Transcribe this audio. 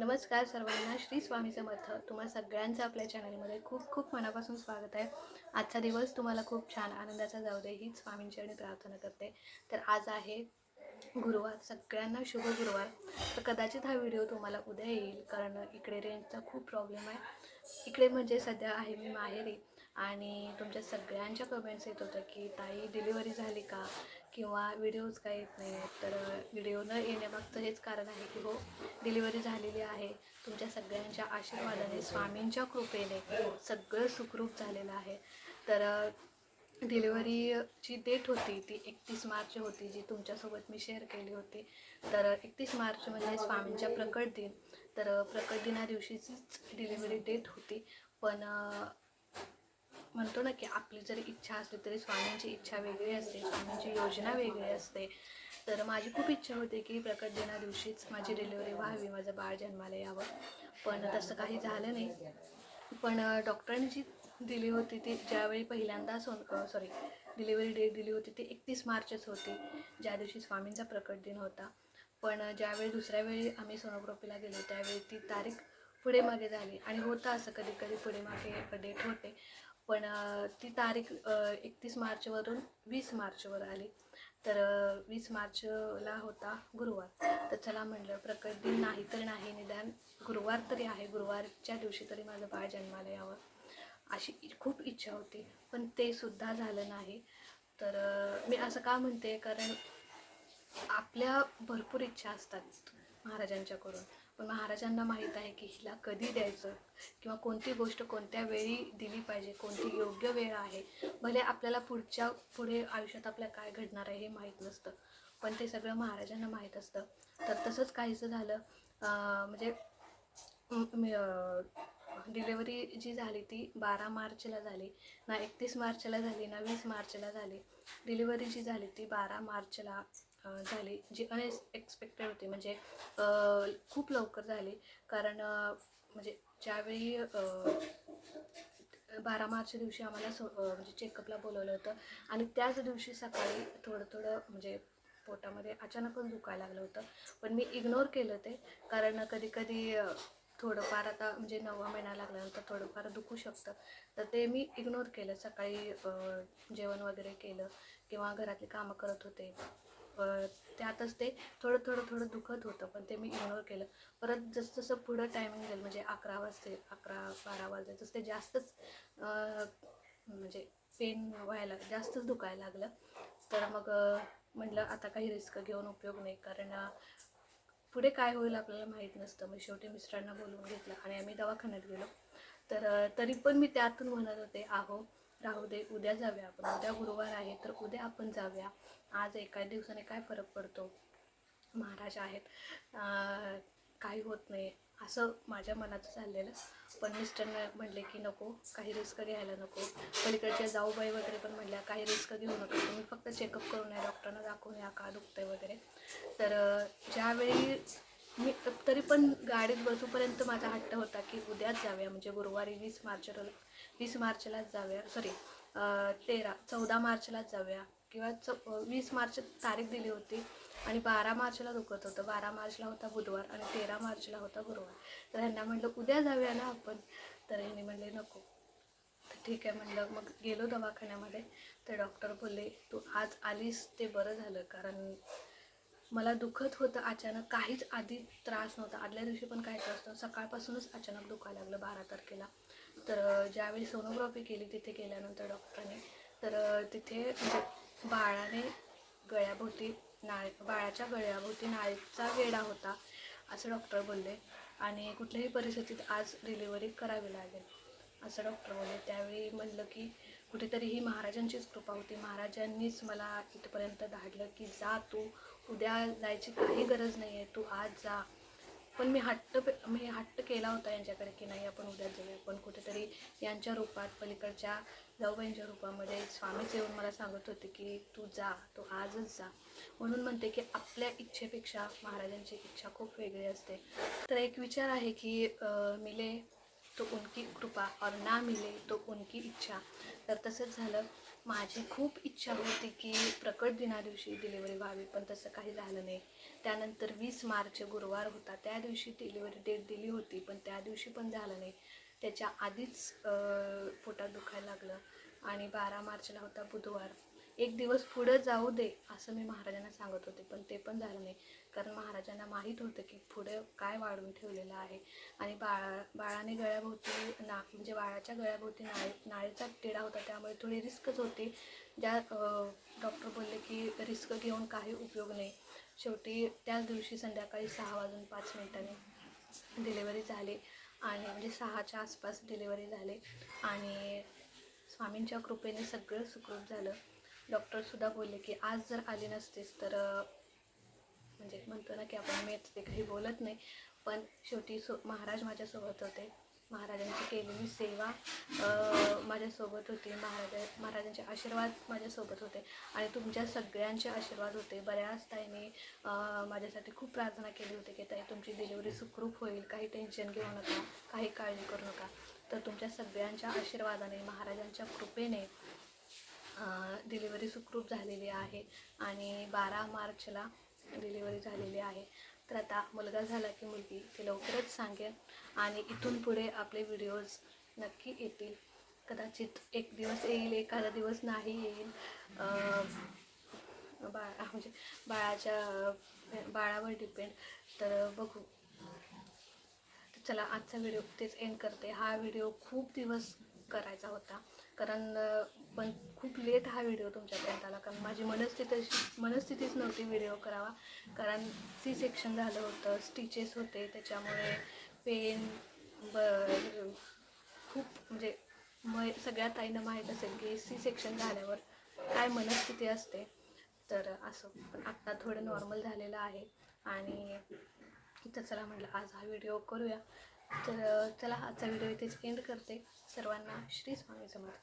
नमस्कार सर्वांना श्री स्वामी समर्थ. तुम्हा सगळ्यांचं आपल्या चॅनलमध्ये खूप खूप मनापासून स्वागत आहे. आजचा दिवस तुम्हाला खूप छान आनंदाचा जाऊ दे हीच स्वामींची आणि प्रार्थना करते. तर आज आहे गुरुवार सगळ्यांना शुभ गुरुवार. तर कदाचित हा व्हिडिओ तुम्हाला उद्या येईल कारण इकडे रेंजचा खूप प्रॉब्लेम आहे. इकडे म्हणजे सध्या आहे मी माहेरी आणि तुमच्या सगळ्यांच्या कमेंट्स येत होत्या की ताई डिलिव्हरी झाली का? किंवा व्हिडिओज काय येत नाही आहेत तर व्हिडिओ न येण्यामागचं हेच कारण आहे की हो डिलिव्हरी झालेली आहे. तुमच्या सगळ्यांच्या आशीर्वादाने स्वामींच्या कृपेने सगळं सुखरूप झालेलं आहे. तर डिलिव्हरीची डेट होती ती एकतीस मार्च होती जी तुमच्यासोबत मी शेअर केली होती. तर एकतीस मार्च म्हणजे स्वामींच्या प्रकट दिन. तर प्रकट दिना दिवशीचीच डिलिव्हरी डेट होती. पण म्हणतो ना की आपली जरी इच्छा असली तरी स्वामींची इच्छा वेगळी असते स्वामींची योजना वेगळी असते. तर माझी खूप इच्छा होती की प्रकट दिना दिवशीच माझी डिलिव्हरी व्हावी माझं बाळ जन्माला यावं. पण तसं काही झालं नाही. पण डॉक्टरांनी जी दिली होती ती ज्यावेळी पहिल्यांदा सोन सॉरी डिलिव्हरी डेट दिली होती ती एकतीस मार्चच होती ज्या दिवशी स्वामींचा प्रकट दिन होता. पण ज्यावेळी दुसऱ्या वेळी आम्ही सोनोग्राफीला गेलो त्यावेळी ती तारीख पुढे मागे झाली. आणि होतं असं कधी कधी पुढे मागे डेट होते. पण ती तारीख एकतीस मार्चवरून वीस मार्चवर आली. तर वीस मार्चला होता गुरुवार. तर चला म्हणलं प्रकट दिन नाही तर नाही निदान गुरुवार तरी आहे. गुरुवारच्या दिवशी तरी माझं बाळ जन्माला यावं अशी खूप इच्छा होती. पण ते सुद्धा झालं नाही. तर मी असं का म्हणते? कारण आपल्या भरपूर इच्छा असतात महाराजांच्याकडून. पण महाराजांना माहीत आहे की हिला कधी द्यायचं किंवा कोणती गोष्ट कोणत्या वेळी दिली पाहिजे कोणती योग्य वेळ आहे भले आपल्याला पुढच्या पुढे आयुष्यात आपल्या काय घडणार आहे हे माहीत नसतं. पण ते सगळं महाराजांना माहीत असतं. तर तसंच काहीचं झालं म्हणजे डिलेवरी जी झाली ती बारा मार्चला झाली. ना एकतीस मार्चला झाली ना वीस मार्चला झाली. डिलिव्हरी जी झाली ती बारा मार्चला झाली. जी अनएक्सपेक्टेड होती म्हणजे खूप लवकर झाली. कारण म्हणजे ज्यावेळी बारा मार्चच्या दिवशी आम्हाला सो म्हणजे चेकअपला बोलवलं होतं आणि त्याच दिवशी सकाळी थोडं थोडं म्हणजे पोटामध्ये अचानकच दुखायला लागलं होतं. पण मी इग्नोर केलं ते. कारण कधी कधी थोडंफार आता म्हणजे नववा महिना लागल्यानंतर थोडंफार दुखू शकतं. तर ते मी इग्नोर केलं. सकाळी जेवण वगैरे केलं किंवा घरातली कामं करत होते. त्यातच ते थोडं थोडं थोडं दुखत होतं पण ते मी इग्नोर केलं. परत जसं जसं पुढं टायमिंग जाईल म्हणजे अकरा वाजते अकरा बारा वाजले तसं ते जास्तच म्हणजे पेन व्हायला जास्तच दुखायला लागलं. तर मग म्हटलं आता काही रिस्क घेऊन उपयोग नाही कारण पुढे काय होईल आपल्याला माहीत नसतं. मग शेवटी मिस्टरांना बोलवून घेतलं आणि आम्ही दवाखान्यात गेलो. तर तरी पण मी त्यातून म्हणत होते आहो राहू दे उद्या जाऊया आपण. उद्या गुरुवार आहे तर उद्या आपण जाऊया. आज एका दिवसाने काय फरक पडतो? महाराज आहेत. काही होत नाही. असं माझ्या मनात चाललेलं. पण मिस्टरनं म्हणले की नको काही रिस्क घ्यायला नको. पलीकडच्या जाऊबाई वगैरे पण म्हणल्या काही रिस्क घेऊ नका. तुम्ही फक्त चेकअप करून या डॉक्टरांना दाखवून या का दुखतंय वगैरे. तर ज्यावेळी मी तरी पण गाडीत बसूपर्यंत माझा हट्ट होता की उद्याच जाऊया म्हणजे गुरुवारी वीस मार्चला वीस मार्चलाच जाऊया सॉरी तेरा चौदा मार्चलाच जाऊया किंवा च वीस मार्च तारीख दिली होती आणि बारा मार्चला दुखत होतं. बारा मार्चला होता बुधवार आणि तेरा मार्चला होता गुरुवार. तर ह्यांना म्हटलं उद्या जाऊया ना आपण? तर ह्यांनी म्हणले नको. तर ठीक आहे म्हणलं मग गेलो दवाखान्यामध्ये. तर डॉक्टर बोलले तू आज आलीस ते बरं झालं कारण मला दुखत होतं अचानक. काहीच आधी त्रास नव्हता. आदल्या दिवशी पण काही त्रास नव्हता. सकाळपासूनच अचानक दुखायला लागलं बारा तारखेला. तर ज्यावेळी सोनोग्राफी केली तिथे गेल्यानंतर डॉक्टरांनी तर तिथे म्हणजे बाळाने गळ्याभोवती नाळे बाळाच्या गळ्याभोवती नाळीचा वेडा होता असं डॉक्टर बोलले. आणि कुठल्याही परिस्थितीत आज डिलिव्हरी करावी लागेल असं डॉक्टर बोलले. त्यावेळी म्हणलं की कुठेतरी ही महाराजांचीच कृपा होती. महाराजांनीच मला इथपर्यंत धाडलं की जा तू. उद्या जायची काही गरज नाही आहे तू आज जा. पण मी हट्ट मी हट्ट केला होता यांच्याकडे की नाही आपण उद्या जाऊया. पण कुठेतरी यांच्या रूपात पलीकडच्या जाऊबाईंच्या रूपामध्ये स्वामीच येऊन मला सांगत होते की तू जा तू आजच जा. म्हणून म्हणते की आपल्या इच्छेपेक्षा महाराजांची इच्छा खूप वेगळी असते. तर एक विचार आहे की मिले तो उनकी कृपा और ना मिले तो उनकी इच्छा. तर तसंच झालं. माझी खूप इच्छा होती की प्रकट दिना दिवशी डिलिव्हरी व्हावी पण तसं काही झालं नाही. त्यानंतर वीस मार्च गुरुवार होता. त्या दिवशी डिलिव्हरी डेट दिली होती पण त्या दिवशी पण झालं नाही. त्याच्या आधीच पोटात दुखायला लागलं. आणि बारा मार्चला होता बुधवार. एक दिवस पुढं जाऊ दे असं मी महाराजांना सांगत होते. पण ते पण झालं नाही. कारण महाराजांना माहीत होतं की पुढे काय वाढवून ठेवलेलं आहे. आणि बाळा बाळाने गळ्याभोवती ना म्हणजे बाळाच्या गळ्याभोवती नाळी नाळीचा टिळा होता. त्यामुळे थोडी रिस्कच होती. ज्या डॉक्टर बोलले की रिस्क घेऊन काही उपयोग नाही. शेवटी त्याच दिवशी संध्याकाळी सहा वाजून पाच मिनिटांनी डिलेवरी झाली. आणि म्हणजे सहाच्या आसपास डिलेवरी झाली. आणि स्वामींच्या कृपेने सगळं सुखरूप झालं. डॉक्टरसुद्धा बोलले की आज जर आली नसतीस तर म्हणजे म्हणतो ना की आपण मी ते काही बोलत नाही. पण शेवटी सो महाराज माझ्यासोबत होते. महाराजांची केलेली सेवा माझ्यासोबत होती. महाराजा महाराजांचे आशीर्वाद माझ्यासोबत होते. आणि तुमच्या सगळ्यांचे आशीर्वाद होते. बऱ्याच ताईने माझ्यासाठी खूप प्रार्थना केली होती की ताई तुमची डिलिव्हरी सुखरूप होईल. काही टेन्शन घेऊ नका. काही काळजी करू नका. तर तुमच्या सगळ्यांच्या आशीर्वादाने महाराजांच्या कृपेने डिलिव्हरी सुखरूप झालेली आहे आणि बारा मार्चला डिलिव्हरी झालेली आहे. तर आता मुलगा झाला की मुलगी ते लवकरच सांगेन आणि इथून पुढे आपले व्हिडिओज नक्की येतील. कदाचित एक दिवस येईल एखादा दिवस नाही येईल. बाळा म्हणजे बाळाच्या बाळावर डिपेंड तर बघू. तर चला आजचा व्हिडिओ तेच एंड करते. हा व्हिडिओ खूप दिवस करायचा होता. कारण पण खूप लेट हा व्हिडिओ तुमच्यापर्यंत आला. कारण माझी मनस्थिती अशी मनस्थितीच नव्हती व्हिडिओ करावा. कारण सी सेक्शन झालं होतं स्टिचेस होते. त्याच्यामुळे पेन ब खूप म्हणजे म सगळ्या ताईनं माहीत असेल की सी सेक्शन झाल्यावर काय मनस्थिती असते. तर असं पण आत्ता थोडं नॉर्मल झालेलं आहे. आणि तर चला म्हटलं आज हा व्हिडिओ करूया. तर चला आजचा व्हिडिओ इथेच एंड करते. सर्वांना श्री स्वामी समर्थ.